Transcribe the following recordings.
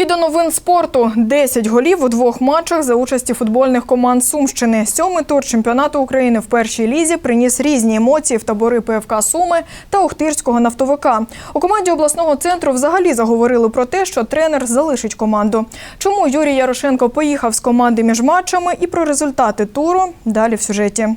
І до новин спорту 10 голів у двох матчах за участі футбольних команд Сумщини. Сьомий тур чемпіонату України в першій лізі приніс різні емоції в табори ПФК Суми та Охтирського нафтовика. У команді обласного центру взагалі заговорили про те, що тренер залишить команду. Чому Юрій Ярошенко поїхав з команди між матчами і про результати туру далі в сюжеті.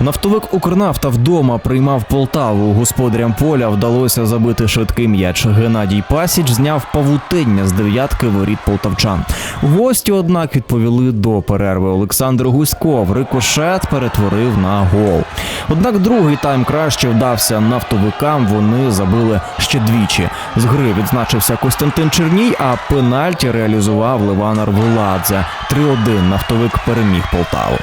Нафтовик Укрнафта вдома приймав Полтаву. Господарям поля вдалося забити швидкий м'яч. Геннадій Пасіч зняв павутиння з дев'ятки воріт полтавчан. Гості, однак, відповіли до перерви. Олександр Гуськов рикошет перетворив на гол. Однак другий тайм краще вдався нафтовикам. Вони забили ще двічі. З гри відзначився Костянтин Черній, а пенальті реалізував Леван Арвеладзе. 3-1 нафтовик переміг Полтаву.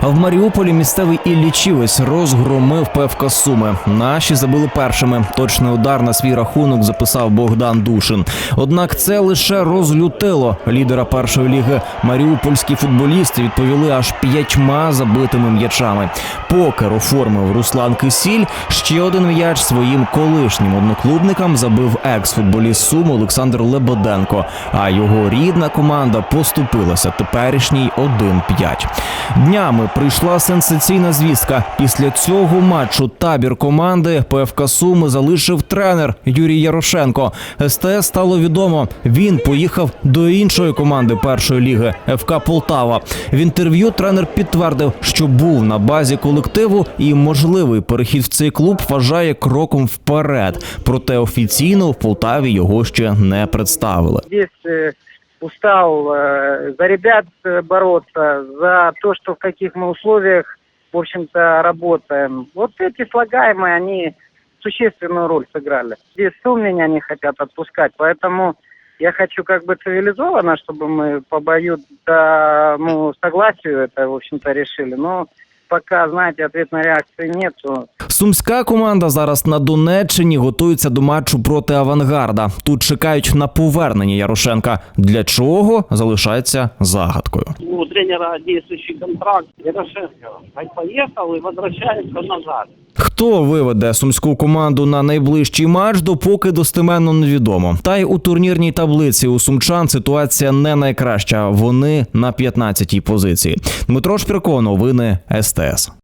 А в Маріуполі місцевий Іллічівець розгромив ПФК Суми. Наші забили першими. Точний удар на свій рахунок записав Богдан Душин. Однак це лише розлютило лідера першої ліги. Маріупольські футболісти відповіли аж п'ятьма забитими м'ячами. Покер оформив Руслан Кисіль. Ще один м'яч своїм колишнім одноклубникам забив екс-футболіст Сум Олександр Лебеденко. А його рідна команда поступилася теперішній 1-5. Днями прийшла сенсаційна звістка. Після цього матчу табір команди ПФК Суми залишив тренер Юрій Ярошенко. СТС стало відомо. Він поїхав до іншої команди першої ліги ФК Полтава. В інтерв'ю тренер підтвердив, що був на базі колективу і можливий перехід в цей клуб вважає кроком вперед. Проте офіційно в Полтаві його ще не представили. Устал э, за ребят э, бороться, за то, что в каких мы условиях, в общем-то, работаем. Вот эти слагаемые, они существенную роль сыграли. Здесь сон меня не хотят отпускать, поэтому я хочу как бы цивилизованно, чтобы мы по обоюдному согласию это, в общем-то, решили. Но пока, знаете, ответной реакции нету. Сумська команда зараз на Донеччині готується до матчу проти авангарда. Тут чекають на повернення Ярошенка. Для чого залишається загадкою. у тренера діючий контракт. Ярошенко поїхав і повертається назад. Хто виведе сумську команду на найближчий матч, допоки достеменно невідомо. Та й у турнірній таблиці у сумчан ситуація не найкраща. Вони на 15-й позиції. Дмитро Шпірко, новини СТС.